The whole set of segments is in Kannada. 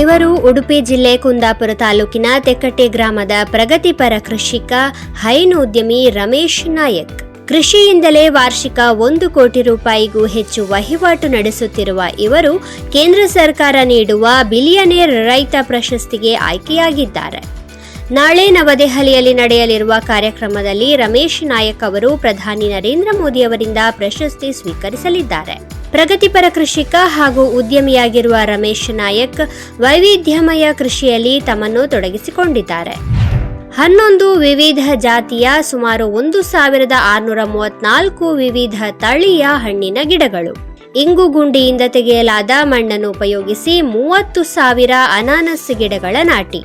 ಇವರು ಉಡುಪಿ ಜಿಲ್ಲೆ ಕುಂದಾಪುರ ತಾಲೂಕಿನ ತೆಕ್ಕಟ್ಟೆ ಗ್ರಾಮದ ಪ್ರಗತಿಪರ ಕೃಷಿಕ ಹೈನೋದ್ಯಮಿ ರಮೇಶ್ ನಾಯಕ್. ಕೃಷಿಯಿಂದಲೇ ವಾರ್ಷಿಕ ಒಂದು ಕೋಟಿ ರೂಪಾಯಿಗೂ ಹೆಚ್ಚು ವಹಿವಾಟು ನಡೆಸುತ್ತಿರುವ ಇವರು ಕೇಂದ್ರ ಸರ್ಕಾರ ನೀಡುವ ಬಿಲಿಯನೇರ್ ರೈತ ಪ್ರಶಸ್ತಿಗೆ ಆಯ್ಕೆಯಾಗಿದ್ದಾರೆ. ನಾಳೆ ನವದೆಹಲಿಯಲ್ಲಿ ನಡೆಯಲಿರುವ ಕಾರ್ಯಕ್ರಮದಲ್ಲಿ ರಮೇಶ್ ನಾಯಕ್ ಅವರು ಪ್ರಧಾನಿ ನರೇಂದ್ರ ಮೋದಿ ಅವರಿಂದ ಪ್ರಶಸ್ತಿ ಸ್ವೀಕರಿಸಲಿದ್ದಾರೆ. ಪ್ರಗತಿಪರ ಕೃಷಿಕ ಹಾಗೂ ಉದ್ಯಮಿಯಾಗಿರುವ ರಮೇಶ್ ನಾಯಕ್ ವೈವಿಧ್ಯಮಯ ಕೃಷಿಯಲ್ಲಿ ತಮ್ಮನ್ನು ತೊಡಗಿಸಿಕೊಂಡಿದ್ದಾರೆ. ಹನ್ನೊಂದು ವಿವಿಧ ಜಾತಿಯ ಸುಮಾರು ಒಂದು ಸಾವಿರದ ಆರುನೂರ ಮೂವತ್ನಾಲ್ಕು ವಿವಿಧ ತಳಿಯ ಹಣ್ಣಿನ ಗಿಡಗಳು. ಇಂಗು ಗುಂಡಿಯಿಂದ ತೆಗೆಯಲಾದ ಮಣ್ಣನ್ನು ಉಪಯೋಗಿಸಿ ಮೂವತ್ತು ಸಾವಿರ ಅನಾನಸ್ ಗಿಡಗಳ ನಾಟಿ.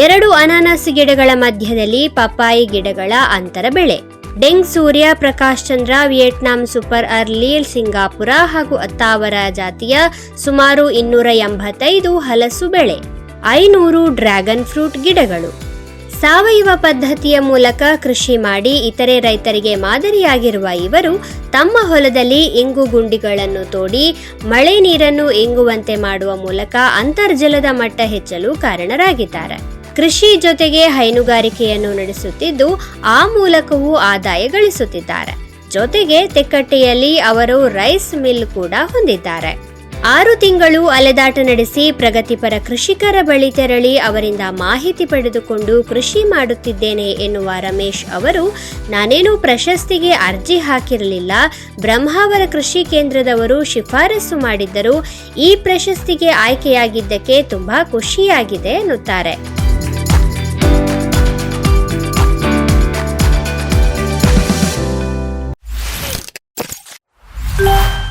ಎರಡು ಅನಾನಸ್ ಗಿಡಗಳ ಮಧ್ಯದಲ್ಲಿ ಪಪ್ಪಾಯಿ ಗಿಡಗಳ ಅಂತರ ಬೆಳೆ. ಡೆಂಗ್, Surya, Prakash Chandra, Vietnam super early, Singapore ಹಾಗೂ ಅತ್ತಾವರ ಜಾತಿಯ ಸುಮಾರು ಇನ್ನೂರ ಎಂಬತ್ತೈದು ಹಲಸು ಬೆಳೆ, ಐನೂರು ಡ್ರ್ಯಾಗನ್ ಫ್ರೂಟ್ ಗಿಡಗಳು. ಸಾವಯವ ಪದ್ಧತಿಯ ಮೂಲಕ ಕೃಷಿ ಮಾಡಿ ಇತರೆ ರೈತರಿಗೆ ಮಾದರಿಯಾಗಿರುವ ಇವರು ತಮ್ಮ ಹೊಲದಲ್ಲಿ ಇಂಗು ಗುಂಡಿಗಳನ್ನು ತೋಡಿ ಮಳೆ ನೀರನ್ನು ಇಂಗುವಂತೆ ಮಾಡುವ ಮೂಲಕ ಅಂತರ್ಜಲದ ಮಟ್ಟ ಹೆಚ್ಚಲು ಕಾರಣರಾಗಿದ್ದಾರೆ. ಕೃಷಿ ಜೊತೆಗೆ ಹೈನುಗಾರಿಕೆಯನ್ನು ನಡೆಸುತ್ತಿದ್ದು, ಆ ಮೂಲಕವೂ ಆದಾಯ ಗಳಿಸುತ್ತಿದ್ದಾರೆ. ಜೊತೆಗೆ ತೆಕ್ಕಟ್ಟೆಯಲ್ಲಿ ಅವರು ರೈಸ್ ಮಿಲ್ ಕೂಡ ಹೊಂದಿದ್ದಾರೆ. ಆರು ತಿಂಗಳು ಅಲೆದಾಟ ನಡೆಸಿ ಪ್ರಗತಿಪರ ಕೃಷಿಕರ ಬಳಿ ತೆರಳಿ ಅವರಿಂದ ಮಾಹಿತಿ ಪಡೆದುಕೊಂಡು ಕೃಷಿ ಮಾಡುತ್ತಿದ್ದೇನೆ ಎನ್ನುವ ರಮೇಶ್ ಅವರು, ನಾನೇನು ಪ್ರಶಸ್ತಿಗೆ ಅರ್ಜಿ ಹಾಕಿರಲಿಲ್ಲ. ಬ್ರಹ್ಮಾವರ ಕೃಷಿ ಕೇಂದ್ರದವರು ಶಿಫಾರಸು ಮಾಡಿದ್ದರು ಈ ಪ್ರಶಸ್ತಿಗೆ ಆಯ್ಕೆಯಾಗಿದ್ದಕ್ಕೆ ತುಂಬಾ ಖುಷಿಯಾಗಿದೆ ಎನ್ನುತ್ತಾರೆ. Bye.